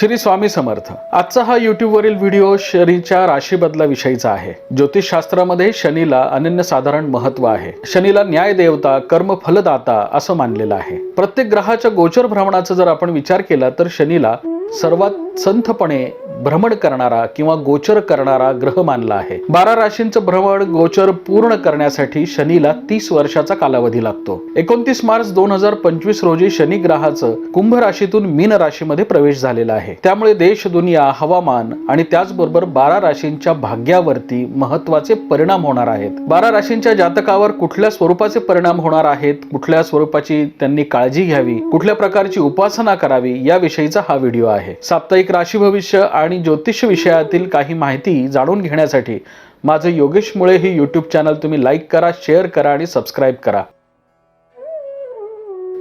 श्री स्वामी समर्थ. आजचा हा युट्यूबवरील व्हिडिओ शनीच्या राशी बदलाविषयीचा आहे. ज्योतिषशास्त्रामध्ये शनीला अनन्यसाधारण महत्त्व आहे. शनीला न्याय देवता कर्म फलदाता असं मानलेलं आहे. प्रत्येक ग्रहाच्या गोचर भ्रमणाचा जर आपण विचार केला तर शनीला सर्वात संथपणे भ्रमण करणारा किंवा गोचर करणारा ग्रह मानला आहे. बारा राशींचं भ्रमण गोचर पूर्ण करण्यासाठी शनीला तीस वर्षाचा कालावधी लागतो. एकोणतीस मार्च दोन हजार पंचवीस रोजी शनी ग्रहाचं कुंभ राशीतून मीन राशीमध्ये प्रवेश झालेला आहे. त्यामुळे देश दुनिया हवामान आणि त्याचबरोबर बारा राशींच्या भाग्यावरती महत्त्वाचे परिणाम होणार आहेत. बारा राशींच्या जातकावर कुठल्या स्वरूपाचे परिणाम होणार आहेत? कुठल्या स्वरूपाची त्यांनी काळजी घ्यावी? कुठल्या प्रकारची उपासना करावी? याविषयीचा हा व्हिडिओ आहे. साप्ताहिक राशी भविष्य आणि ज्योतिष विषयातील काही माहिती जाणून घेण्यासाठी माझं योगेश मुळे ही यूट्यूब चॅनल तुम्ही लाईक करा शेअर करा आणि सबस्क्राईब करा.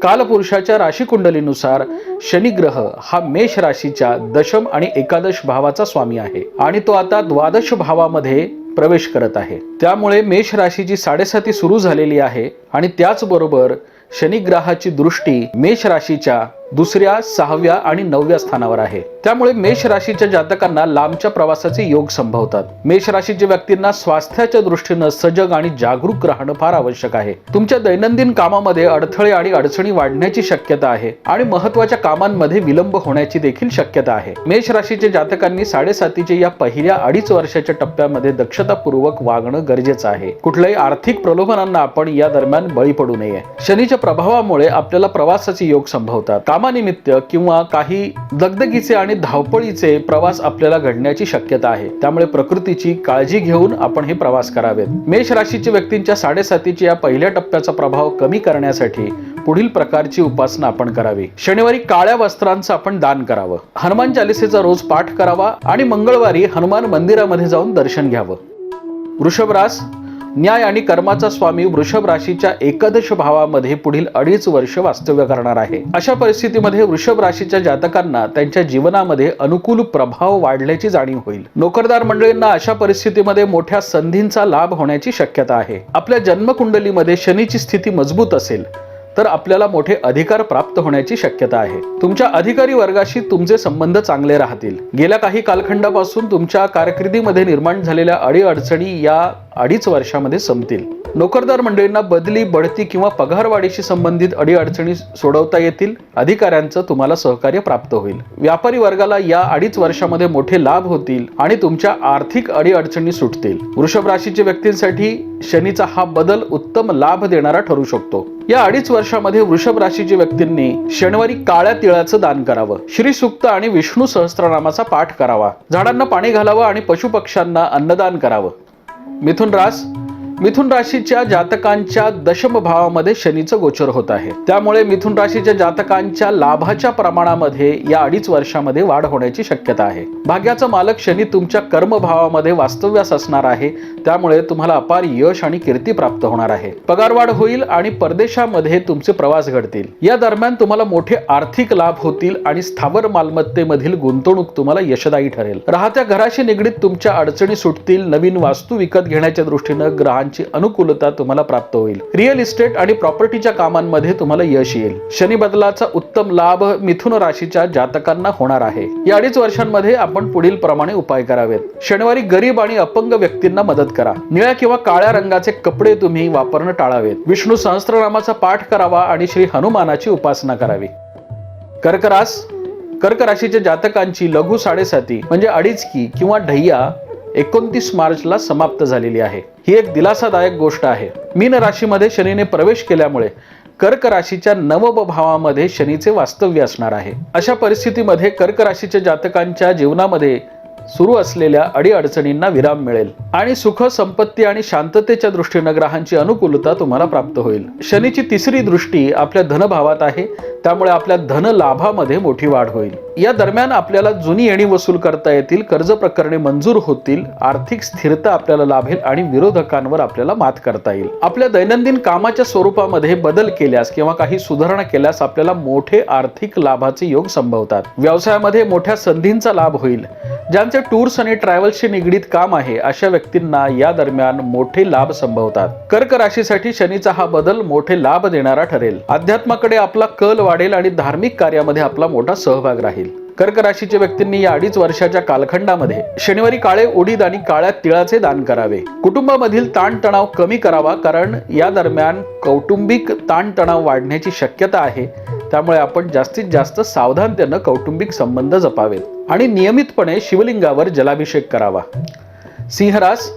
कालपुरुषाच्या राशी कुंडलीनुसार हा मेष राशीच्या दशम आणि एकादश भावाचा स्वामी आहे आणि तो आता द्वादश भावामध्ये प्रवेश करत आहे. त्यामुळे मेष राशीची साडेसाती सुरू झालेली आहे आणि त्याचबरोबर शनिग्रहाची दृष्टी मेष राशीच्या दुसऱ्या सहाव्या आणि नवव्या स्थानावर आहे. त्यामुळे मेष राशीच्या जातकांना लांबच्या प्रवासाचे योग संभवतात. मेष राशीच्या व्यक्तींना स्वास्थ्याच्या दृष्टीनं सजग आणि जागरूक राहणं फार आवश्यक आहे. तुमच्या दैनंदिन कामामध्ये अडथळे आणि अडचणी वाढण्याची शक्यता आहे आणि महत्त्वाच्या कामांमध्ये विलंब होण्याची देखील शक्यता आहे. मेष राशीच्या जातकांनी साडेसातीच्या या पहिल्या अडीच वर्षाच्या टप्प्यामध्ये दक्षतापूर्वक वागणं गरजेचं आहे. कुठल्याही आर्थिक प्रलोभनांना आपण या दरम्यान बळी पडू नये. शनीच्या प्रभावामुळे आपल्याला प्रवासाचे योग संभवतात. कामानिमित्त किंवा काही दगदगीचे आणि धावपळीचे प्रवास आपल्याला घडण्याची शक्यता आहे. त्यामुळे प्रकृतीची काळजी घेऊन आपण हे प्रवास करावेत. मेष राशीच्या व्यक्तींच्या साडेसातीच्या या पहिल्या टप्प्याचा प्रभाव कमी करण्यासाठी पुढील प्रकारची उपासना आपण करावी. शनिवारी काळ्या वस्त्रांचं आपण दान करावं. हनुमान चालिसेचा रोज पाठ करावा आणि मंगळवारी हनुमान मंदिरामध्ये जाऊन दर्शन घ्यावं. वृषभ रास न्याय आणि कर्माचा स्वामी वृषभ राशीच्या एकादश भावामध्ये पुढील अडीच वर्ष वास्तव्य करणार आहे. अशा परिस्थितीमध्ये वृषभ राशीच्या जातकांना त्यांच्या जीवनामध्ये अनुकूल प्रभाव वाढल्याची जाणीव होईल. नोकरदार मंडळींना अशा परिस्थितीमध्ये मोठ्या संधींचा लाभ होण्याची शक्यता आहे. आपल्या जन्मकुंडलीमध्ये शनीची स्थिती मजबूत असेल तर आपल्याला मोठे अधिकार प्राप्त होण्याची शक्यता आहे. तुमच्या अधिकारी वर्गाशी तुमचे संबंध चांगले राहतील. गेल्या काही कालखंडापासून तुमच्या कारकिर्दीमध्ये निर्माण झालेल्या अडीअडचणी या अडीच वर्षामध्ये संपतील. नोकरदार मंडळींना बदली बढती किंवा पगारवाढीशी संबंधित अडीअडचणी सोडवता येतील अधिकाऱ्यांचं तुम्हाला सहकार्य प्राप्त होईल. व्यापारी वर्गाला या अडीच वर्षामध्ये मोठे लाभ होतील आणि तुमच्या आर्थिक अडीअडचणी सुटतील. वृषभ राशीच्या व्यक्तींसाठी शनीचा हा बदल उत्तम लाभ देणारा ठरू शकतो. या अडीच वर्षामध्ये वृषभ राशीच्या व्यक्तींनी शनिवारी काळ्या तिळाचं दान करावं. श्री सुक्त आणि विष्णू सहस्त्रनामाचा पाठ करावा. झाडांना पाणी घालावं आणि पशुपक्ष्यांना अन्नदान करावं. मिथुन रास मिथुन राशीच्या जातकांच्या दशम भावामध्ये शनीचं गोचर होत आहे. त्यामुळे मिथुन राशीच्या जातकांच्या लाभाच्या प्रमाणामध्ये या अडीच वर्षामध्ये वाढ होण्याची शक्यता आहे. भाग्याचा मालक शनी तुमच्या कर्म भावामध्ये वास्तव्यास असणार आहे. त्यामुळे तुम्हाला अपार यश आणि कीर्ती प्राप्त होणार आहे. पगारवाढ होईल आणि परदेशामध्ये तुमचे प्रवास घडतील. या दरम्यान तुम्हाला मोठे आर्थिक लाभ होतील आणि स्थावर मालमत्तेमधील गुंतवणूक तुम्हाला यशदायी ठरेल. राहत्या घराशी निगडीत तुमच्या अडचणी सुटतील. नवीन वास्तू विकत घेण्याच्या दृष्टीनं ग्रहांची अनुकूलता तुम्हाला प्राप्त होईल. रिअल इस्टेट आणि प्रॉपर्टीच्या कामांमध्ये तुम्हाला यश येईल. शनी बदलाचा उत्तम लाभ मिथुन राशीच्या जातकांना होणार आहे. या अडीच वर्षांमध्ये आपण पुढील प्रमाणे उपाय करावेत. शनिवारी गरीब आणि अपंग व्यक्तींना मदत करा. निळ्या किंवा काळ्या रंगाचे कपडे तुम्ही वापरणं टाळावेत. विष्णू सहस्त्रनामाचा पाठ करावा आणि श्री हनुमानाची उपासना करावी. कर्करास कर्क राशीच्या जातकांची लघु साडेसाती म्हणजे अडीचकी किंवा ढय्या एकोणतीस मार्चला समाप्त झालेली आहे. ही एक दिलासादायक गोष्ट आहे. मीन राशीमध्ये शनीने प्रवेश केल्यामुळे कर्क राशीच्या नवम भावामध्ये शनीचे वास्तव्य असणार आहे. अशा परिस्थितीमध्ये कर्क राशीच्या जातकांच्या जीवनामध्ये सुरू असलेल्या अडीअडचणींना विराम मिळेल आणि सुख संपत्ती आणि शांततेच्या दृष्टीनं ग्रहांची अनुकूलता तुम्हाला प्राप्त होईल. शनीची तिसरी दृष्टी आपल्या धनभावात आहे. त्यामुळे आपल्या धन लाभामध्ये मोठी वाढ होईल. या दरम्यान आपल्याला जुनी येणी वसूल करता येतील कर्ज प्रकरणे मंजूर होतील आर्थिक स्थिरता आपल्याला लाभेल आणि विरोधकांवर आपल्याला मात करता येईल. आपल्या दैनंदिन कामाच्या स्वरूपामध्ये बदल केल्यास किंवा काही सुधारणा केल्यास आपल्याला मोठे आर्थिक लाभाचे योग संभवतात. व्यवसायामध्ये मोठ्या संधींचा लाभ होईल. ज्यांचे टूर्स आणि ट्रॅव्हल्सशी निगडीत काम आहे अशा व्यक्तींना या दरम्यान मोठे लाभ संभवतात. कर्क राशीसाठी शनीचा हा बदल मोठे लाभ देणारा ठरेल. अध्यात्माकडे आपला कल वाढेल आणि धार्मिक कार्यामध्ये आपला मोठा सहभाग राहील. कर्क राशीच्या व्यक्तींनी या अडीच वर्षाच्या कालखंडामध्ये शनिवारी काळे उडीद आणि काळ्या तिळाचे दान करावे. कुटुंबामधील ताणतणाव कमी करावा कारण या दरम्यान कौटुंबिक ताणतणाव वाढण्याची शक्यता आहे. त्यामुळे आपण जास्तीत जास्त सावधानतेनं कौटुंबिक संबंध जपावेत आणि नियमितपणे शिवलिंगावर जलाभिषेक करावा. सिंहरास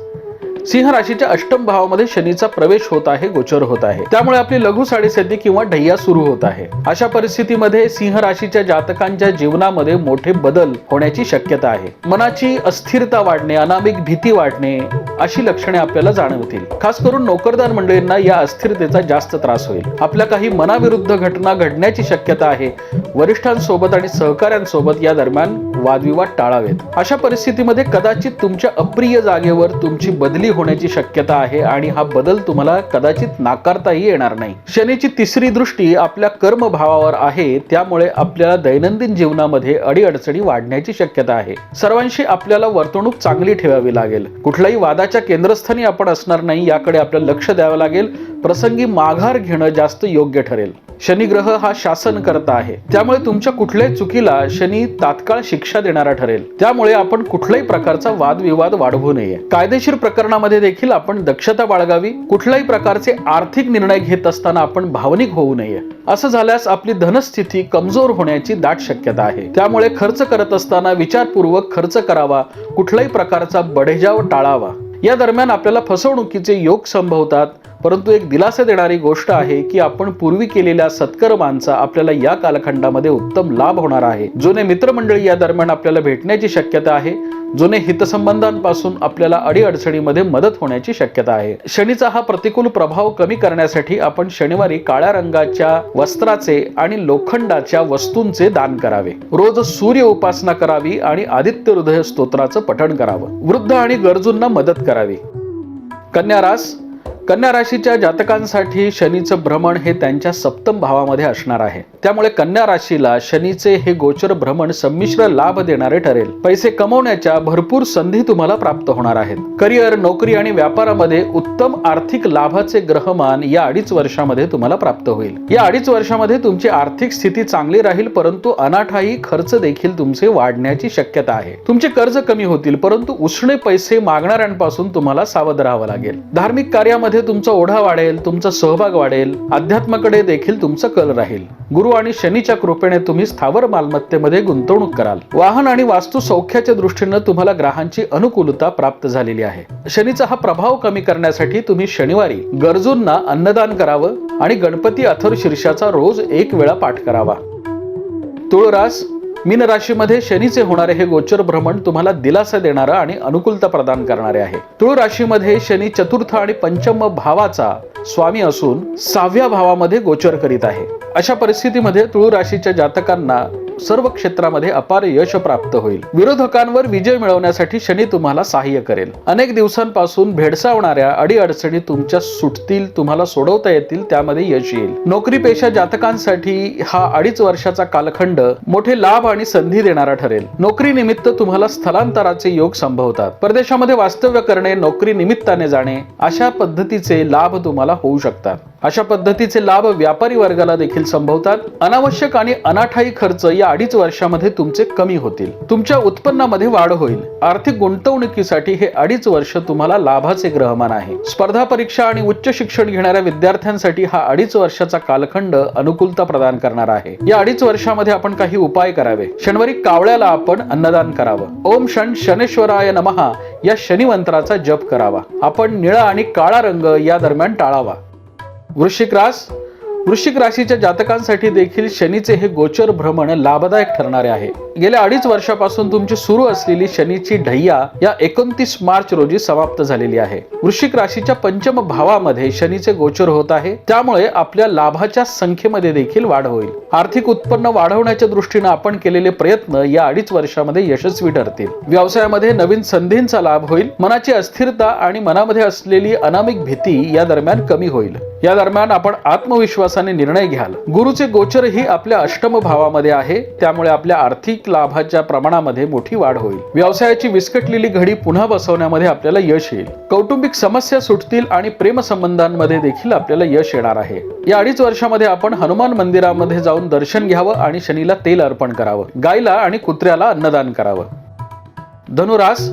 सिंह राशीच्या अष्टम भावामध्ये शनीचा प्रवेश होत आहे गोचर होत आहे. त्यामुळे आपली लघु साडेसती किंवा ढैया सुरू होत आहे. अशा परिस्थितीमध्ये सिंह राशीच्या जातकांच्या जीवनामध्ये मोठे बदल होण्याची शक्यता आहे. मनाची अस्थिरता वाढणे अनामिक भीती वाढणे अशी लक्षणे आपल्याला जाणवतील. खास करून नोकरदार मंडळींना या अस्थिरतेचा जास्त त्रास होईल. आपल्या काही मनाविरुद्ध घटना घडण्याची शक्यता आहे. वरिष्ठांसोबत आणि सहकाऱ्यांसोबत या दरम्यान वादविवाद टाळावेत. अशा परिस्थितीमध्ये कदाचित तुमच्या अप्रिय जागेवर तुमची बदली होण्याची शक्यता आहे आणि हा बदल तुम्हाला कदाचित नाकारताही येणार नाही. शनीची तिसरी दृष्टी आपल्या कर्मभावावर आहे त्यामुळे आपल्याला दैनंदिन जीवनामध्ये अडीअडचणी वाढण्याची शक्यता आहे. सर्वांशी आपल्याला वर्तणूक चांगली ठेवावी लागेल. कुठल्याही वादाच्या केंद्रस्थानी आपण असणार नाही याकडे आपल्याला लक्ष द्यावं लागेल. प्रसंगी माघार घेणं जास्त योग्य ठरेल. शनिग्रह हा शासन करता आहे. त्यामुळे तुमच्या कुठल्याही चुकीला शनी तात्काळ शिक्षा देणारा ठरेल. त्यामुळे आपण कुठल्याही प्रकारचा वादविवाद वाढवू नये. कायदेशीर प्रकरणामध्ये देखील आपण दक्षता बाळगावी. कुठल्याही प्रकारचे आर्थिक निर्णय घेत असताना आपण भावनिक होऊ नये. असं झाल्यास आपली धनस्थिती कमजोर होण्याची दाट शक्यता आहे. त्यामुळे खर्च करत असताना विचारपूर्वक खर्च करावा. कुठल्याही प्रकारचा बढेजाव टाळावा. या दरम्यान आपल्याला फसवणुकीचे योग संभवतात परंतु एक दिलासा देणारी गोष्ट आहे की आपण पूर्वी केलेल्या सत्कर्मांचा आपल्याला या कालखंडामध्ये उत्तम लाभ होणार आहे. जुने मित्रमंडळी या दरम्यान आपल्याला भेटण्याची शक्यता आहे जुने हितसंबंधांपासून आपल्याला अडीअडचणीमध्ये मदत होण्याची शक्यता आहे. शनीचा हा प्रतिकूल प्रभाव कमी करण्यासाठी आपण शनिवारी काळ्या रंगाच्या वस्त्राचे आणि लोखंडाच्या वस्तूंचे दान करावे. रोज सूर्य उपासना करावी आणि आदित्य हृदय स्तोत्राचं पठण करावं. वृद्ध आणि गरजूंना मदत करावी. कन्या रास कन्या राशीच्या जातकांसाठी शनीचं भ्रमण हे त्यांच्या सप्तम भावामध्ये असणार आहे. त्यामुळे कन्या राशीला शनीचे हे गोचर भ्रमण संमिश्र लाभ देणारे ठरेल. पैसे कमवण्याच्या भरपूर संधी तुम्हाला प्राप्त होणार आहेत. करिअर नोकरी आणि व्यापारामध्ये उत्तम आर्थिक लाभाचे ग्रहमान या अडीच वर्षामध्ये तुम्हाला प्राप्त होईल. या अडीच वर्षामध्ये तुमची आर्थिक स्थिती चांगली राहील परंतु अनाठाई खर्च देखील तुमचे वाढण्याची शक्यता आहे. तुमचे कर्ज कमी होतील परंतु उष्णे पैसे मागणाऱ्यांपासून तुम्हाला सावध राहावं लागेल. धार्मिक कार्यामध्ये तुमचा ओढा वाढेल तुमचा सहभाग वाढेल अध्यात्माकडे देखील तुमचा कल राहील. गुरु आणि शनीच्या कृपेने तुम्ही स्थावर मालमत्तेमध्ये गुंतवणूक कराल. वाहन आणि वास्तू सौख्याच्या दृष्टीनं तुम्हाला ग्रहांची अनुकूलता प्राप्त झालेली आहे. शनीचा हा प्रभाव कमी करण्यासाठी तुम्ही शनिवारी गरजूंना अन्नदान करावं आणि गणपती अथर शीर्षाचा रोज एक वेळा पाठ करावा. तुळरास मीन राशीमध्ये शनीचे होणारे हे गोचर भ्रमण तुम्हाला दिलासा देणारं आणि अनुकूलता प्रदान करणारे आहे. तुळ राशीमध्ये शनी चतुर्थ आणि पंचम भावाचा स्वामी असून सहाव्या भावामध्ये गोचर करीत आहे. अशा परिस्थितीमध्ये तुळ राशीच्या जातकांना सर्व क्षेत्रामध्ये अपार यश प्राप्त होईल. विरोधकांवर विजय मिळवण्यासाठी शनी तुम्हाला सहाय्य करेल. अनेक दिवसांपासून भेडसावणाऱ्या अडीअडचणी तुमच्या सुटतील तुम्हाला सोडवता येतील त्यामध्ये यश येईल. नोकरी पेशा जातकांसाठी हा अडीच वर्षाचा कालखंड मोठे लाभ आणि संधी देणारा ठरेल. नोकरी निमित्त तुम्हाला स्थलांतराचे योग संभवतात. परदेशामध्ये वास्तव्य करणे नोकरी निमित्ताने जाणे अशा पद्धतीचे लाभ तुम्हाला होऊ शकतात. अशा पद्धतीचे लाभ व्यापारी वर्गाला देखील संभवतात. अनावश्यक आणि अनाठाई खर्च या अडीच वर्षामध्ये तुमचे कमी होतील. तुमच्या उत्पन्नामध्ये वाढ होईल. आर्थिक गुंतवणुकीसाठी हे अडीच वर्ष तुम्हाला लाभाचे ग्रहमान आहे. स्पर्धा परीक्षा आणि उच्च शिक्षण घेणाऱ्या विद्यार्थ्यांसाठी हा अडीच वर्षाचा कालखंड अनुकूलता प्रदान करणार आहे. या अडीच वर्षामध्ये आपण काही उपाय करावे. शनिवारी कावळ्याला आपण अन्नदान करावं. ओम शन शनेश्वराय नमहा या शनिमंत्राचा जप करावा. आपण निळा आणि काळा रंग या दरम्यान टाळावा. वृश्चिक रास वृश्चिक राशीच्या जातकांसाठी देखील शनीचे हे गोचर भ्रमण लाभदायक ठरणारे आहे. गेल्या अडीच वर्षापासून तुमची सुरू असलेली शनीची ढैया या एकोणतीस मार्च रोजी समाप्त झालेली आहे. वृश्चिक राशीच्या पंचम भावामध्ये शनीचे गोचर होत आहे. त्यामुळे आपल्या लाभाच्या संख्येमध्ये देखील वाढ होईल. आर्थिक उत्पन्न वाढवण्याच्या दृष्टीने आपण केलेले प्रयत्न या अडीच वर्षामध्ये यशस्वी ठरतील. व्यवसायामध्ये नवीन संधींचा लाभ होईल. मनाची अस्थिरता आणि मनामध्ये असलेली अनामिक भीती या दरम्यान कमी होईल. या दरम्यान आपण आत्मविश्वासाने निर्णय घ्याल. गुरुचे गोचर ही आपल्या अष्टम भावामध्ये आहे. त्यामुळे आपल्या आर्थिक लाभाच्या प्रमाणामध्ये मोठी वाढ होईल. व्यवसायाची विस्कटलेली घडी पुन्हा बसवण्यामध्ये आपल्याला यश येईल. कौटुंबिक समस्या सुटतील आणि प्रेमसंबंधांमध्ये देखील आपल्याला यश येणार आहे. या अडीच वर्षामध्ये आपण हनुमान मंदिरामध्ये जाऊन दर्शन घ्यावं आणि शनीला तेल अर्पण करावं. गायला आणि कुत्र्याला अन्नदान करावं. धनुरास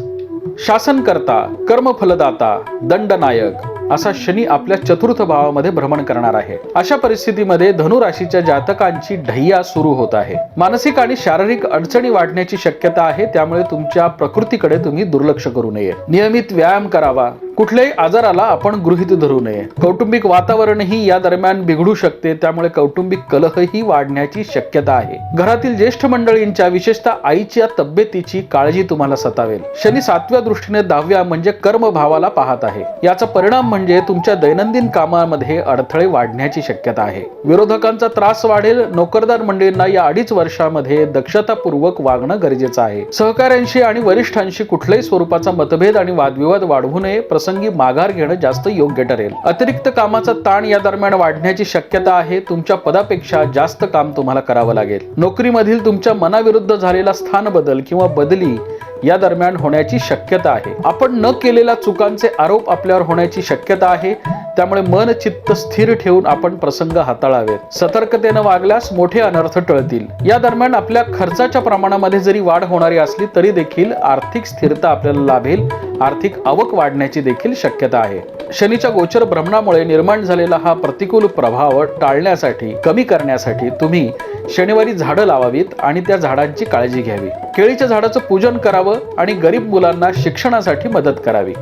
शासनकर्ता कर्मफलदाता दंडनायक. असा शनी आपल्या चतुर्थ भावामध्ये भ्रमण करणार आहे. अशा परिस्थितीमध्ये धनुराशीच्या जातकांची ढैया सुरू होत आहे. मानसिक आणि शारीरिक अडचणी वाढण्याची शक्यता आहे त्यामुळे तुमच्या प्रकृतीकडे तुम्ही दुर्लक्ष करू नये. नियमित व्यायाम करावा. कुठल्याही आजाराला आपण गृहित धरू नये. कौटुंबिक वातावरणही या दरम्यान बिघडू शकते त्यामुळे कौटुंबिक कलहही वाढण्याची शक्यता आहे. घरातील ज्येष्ठ मंडळींच्या विशेषतः आईच्या तब्येतीची काळजी तुम्हाला सतावेल. शनी सातव्या दृष्टीने दहाव्या म्हणजे कर्म भावाला पाहत आहे. याचा परिणाम म्हणजे म्हणजे तुमच्या दैनंदिन कामामध्ये अडथळे वाढण्याची शक्यता आहे. विरोधकांचा त्रास वाढेल नोकरदार मंडळींना या अडीच वर्षामध्ये दक्षतापूर्वक वागणं गरजेचं आहे. सहकाऱ्यांशी आणि वरिष्ठांशी कुठल्याही स्वरूपाचा मतभेद आणि वादविवाद वाढवू नये प्रसंगी माघार घेणं जास्त योग्य ठरेल. अतिरिक्त कामाचा ताण या दरम्यान वाढण्याची शक्यता आहे तुमच्या पदापेक्षा जास्त काम तुम्हाला करावं लागेल. नोकरीमधील तुमच्या मनाविरुद्ध झालेला स्थान बदल किंवा बदली या दरम्यान होण्याची शक्यता आहे. आपण न केलेल्या चुकांचे आरोप आपल्यावर होण्याची शक्यता आहे. त्यामुळे मन चित्त स्थिर ठेवून आपण प्रसंग हाताळावेत. सतर्कतेनं वागल्यास मोठे अनर्थ टळतील. या दरम्यान आपल्या खर्चाच्या प्रमाणामध्ये जरी वाढ होणारी असली तरी देखील आर्थिक स्थिरता आपल्याला लाभेल. आर्थिक आवक वाढण्याची देखील शक्यता आहे. शनीच्या गोचर भ्रमणामुळे निर्माण झालेला हा प्रतिकूल प्रभाव टाळण्यासाठी कमी करण्यासाठी तुम्ही शनिवारी झाडं लावावीत आणि त्या झाडांची काळजी घ्यावी. केळीच्या झाडाचं पूजन करावं आणि गरीब मुलांना शिक्षणासाठी मदत करावी.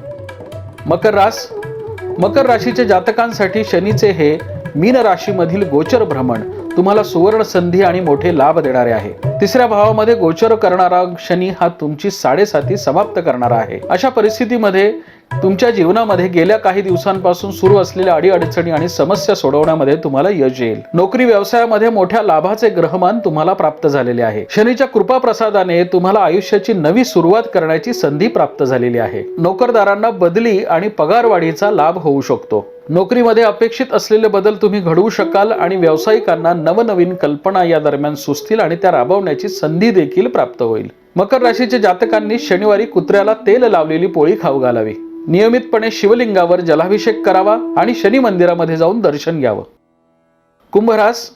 मकर रास मकर राशीच्या जातकांसाठी शनीचे हे मीन राशीमधील गोचर भ्रमण. तुम्हाला सुवर्ण संधी आणि मोठे लाभ देणारे आहे. तिसऱ्या भावामध्ये गोचर करणारा शनी हा तुमची साडेसाती समाप्त करणारा आहे. अशा परिस्थितीमध्ये तुमच्या जीवनामध्ये गेल्या काही दिवसांपासून सुरू असलेल्या अडीअडचणी आणि समस्या सोडवण्यामध्ये तुम्हाला यश येईल. नोकरी व्यवसायामध्ये मोठ्या लाभाचे ग्रहमान तुम्हाला प्राप्त झालेले आहे. शनीच्या कृपा प्रसादाने तुम्हाला आयुष्याची नवी सुरुवात करण्याची संधी प्राप्त झालेली आहे. नोकरदारांना बदली आणि पगारवाढीचा लाभ होऊ शकतो. नोकरीमध्ये अपेक्षित असलेले बदल तुम्ही घडवू शकाल आणि व्यावसायिकांना नवनवीन कल्पना या दरम्यान सुचतील आणि त्या राबवण्याची संधी देखील प्राप्त होईल. मकर राशीच्या जातकांनी शनिवारी कुत्र्याला तेल लावलेली पोळी खाऊ घालावी. नियमितपणे शिवलिंगावर जलाभिषेक करावा आणि शनी मंदिरामध्ये जाऊन दर्शन घ्यावं. कुंभरास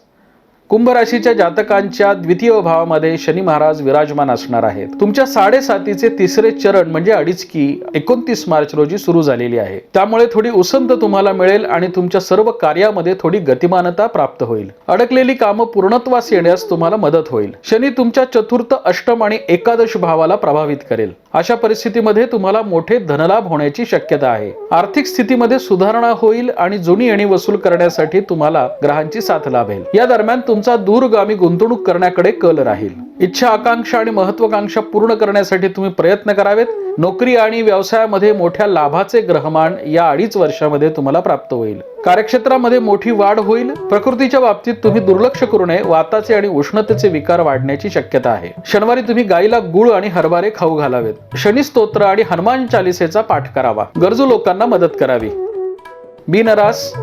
कुंभ राशीच्या जातकांच्या द्वितीय भावामध्ये शनी महाराज विराजमान असणार आहेत. तुमच्या साडेसातीचे तिसरे चरण म्हणजे अडीचकी एकोणतीस मार्च रोजी सुरू झालेली आहे. त्यामुळे थोडी उसंत तुम्हाला मिळेल आणि तुमच्या सर्व कार्यामध्ये थोडी गतिमानता प्राप्त होईल. अडकलेली कामं पूर्णत्वास येण्यास तुम्हाला मदत होईल. शनी तुमच्या चतुर्थ अष्टम आणि एकादश भावाला प्रभावित करेल. अशा परिस्थितीमध्ये तुम्हाला मोठे धनलाभ होण्याची शक्यता आहे. आर्थिक स्थितीमध्ये सुधारणा होईल आणि जुनी येणी वसूल करण्यासाठी तुम्हाला ग्रहांची साथ लाभेल. या दरम्यान तुमचा दूरगामी गुंतवणूक करण्याकडे कल राहील. इच्छा आकांक्षा आणि महत्वाकांक्षा पूर्ण करण्यासाठी तुम्ही प्रयत्न करावेत. नोकरी आणि व्यवसायामध्ये मोठ्या लाभाचे ग्रहमान या अडीच वर्षामध्ये तुम्हाला प्राप्त होईल. कार्यक्षेत्रामध्ये मोठी वाढ होईल. प्रकृतीच्या बाबतीत तुम्ही दुर्लक्ष करू नये. वाताचे आणि उष्णतेचे विकार वाढण्याची शक्यता आहे. शनिवारी तुम्ही गायीला गुळ आणि हरभरे खाऊ घालावेत. शनी स्तोत्र आणि हनुमान चालिसेचा पाठ करावा. गरजू लोकांना मदत करावी. बिनरास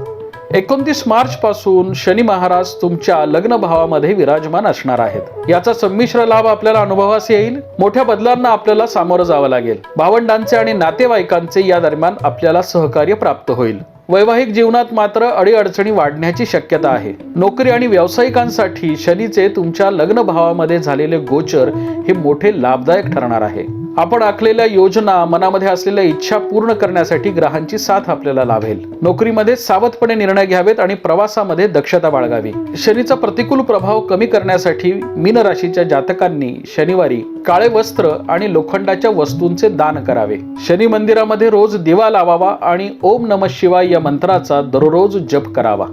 एकोणतीस मार्च पासून शनी महाराज तुमच्या लग्न भावामध्ये विराजमान असणार आहेत. याचा संमिश्र लाभ आपल्याला अनुभवास येईल. मोठ्या बदलांना आपल्याला सामोरं जावं लागेल. भावंडांचे आणि नातेवाईकांचे या दरम्यान आपल्याला सहकार्य प्राप्त होईल. वैवाहिक जीवनात मात्र अडीअडचणी वाढण्याची शक्यता आहे. नोकरी आणि व्यावसायिकांसाठी शनीचे तुमच्या लग्न भावामध्ये झालेले गोचर हे मोठे लाभदायक ठरणार आहे. आपण आखलेल्या योजना मनामध्ये असलेल्या इच्छा पूर्ण करण्यासाठी ग्रहांची साथ आपल्याला लाभेल. नोकरीमध्ये सावधपणे निर्णय घ्यावेत आणि प्रवासामध्ये दक्षता बाळगावी. शनीचा प्रतिकूल प्रभाव कमी करण्यासाठी मीन राशीच्या जातकांनी शनिवारी काळे वस्त्र आणि लोखंडाच्या वस्तूंचे दान करावे. शनी मंदिरामध्ये रोज दिवा लावावा आणि ओम नम शिवाय या मंत्राचा दररोज जप करावा.